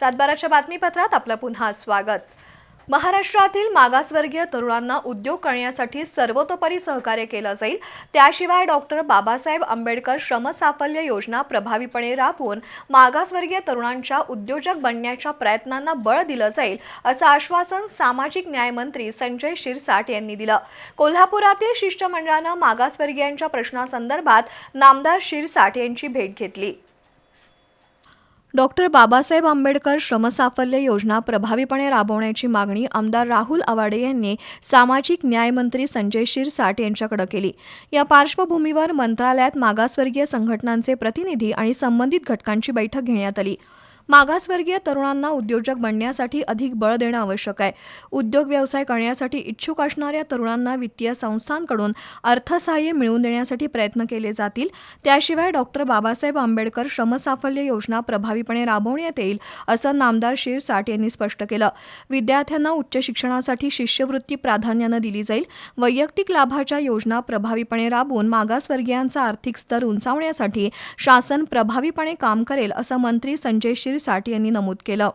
सातबाराच्या बातमीपत्रात आपलं पुन्हा स्वागत. महाराष्ट्रातील मागासवर्गीय तरुणांना उद्योग करण्यासाठी सर्वतोपरी सहकार्य केलं जाईल. त्याशिवाय डॉक्टर बाबासाहेब आंबेडकर श्रमसाफल्य योजना प्रभावीपणे राबवून मागासवर्गीय तरुणांच्या उद्योजक बनण्याच्या प्रयत्नांना बळ दिलं जाईल असं आश्वासन सामाजिक न्यायमंत्री संजय शिरसाट यांनी दिलं. कोल्हापुरातील शिष्टमंडळानं मागासवर्गीयांच्या प्रश्नासंदर्भात नामदार शिरसाट यांची भेट घेतली. डॉक्टर बाबासाहेब आंबेडकर श्रमसाफल्य योजना प्रभावीपणे राबवण्याची मागणी आमदार राहुल आवाडे यांनी सामाजिक न्यायमंत्री संजय शिरसाट यांच्याकडे केली. या पार्श्वभूमीवर मंत्रालयात मागासवर्गीय संघटनांचे प्रतिनिधी आणि संबंधित घटकांची बैठक घेण्यात आली. मागासवर्गीय तरुणांना उद्योजक बनण्यासाठी अधिक बळ देणं आवश्यक आहे. उद्योग व्यवसाय करण्यासाठी इच्छुक असणाऱ्या तरुणांना वित्तीय संस्थांकडून अर्थसहाय्य मिळवून देण्यासाठी प्रयत्न केले जातील. त्याशिवाय डॉक्टर बाबासाहेब आंबेडकर श्रमसाफल्य योजना प्रभावीपणे राबवण्यात येईल असं नामदार शिरसाट यांनी स्पष्ट केलं. विद्यार्थ्यांना उच्च शिक्षणासाठी शिष्यवृत्ती प्राधान्यानं दिली जाईल. वैयक्तिक लाभाच्या योजना प्रभावीपणे राबवून मागासवर्गीयांचा आर्थिक स्तर उंचावण्यासाठी शासन प्रभावीपणे काम करेल असं मंत्री संजय साठ यांनी नमूद केलं.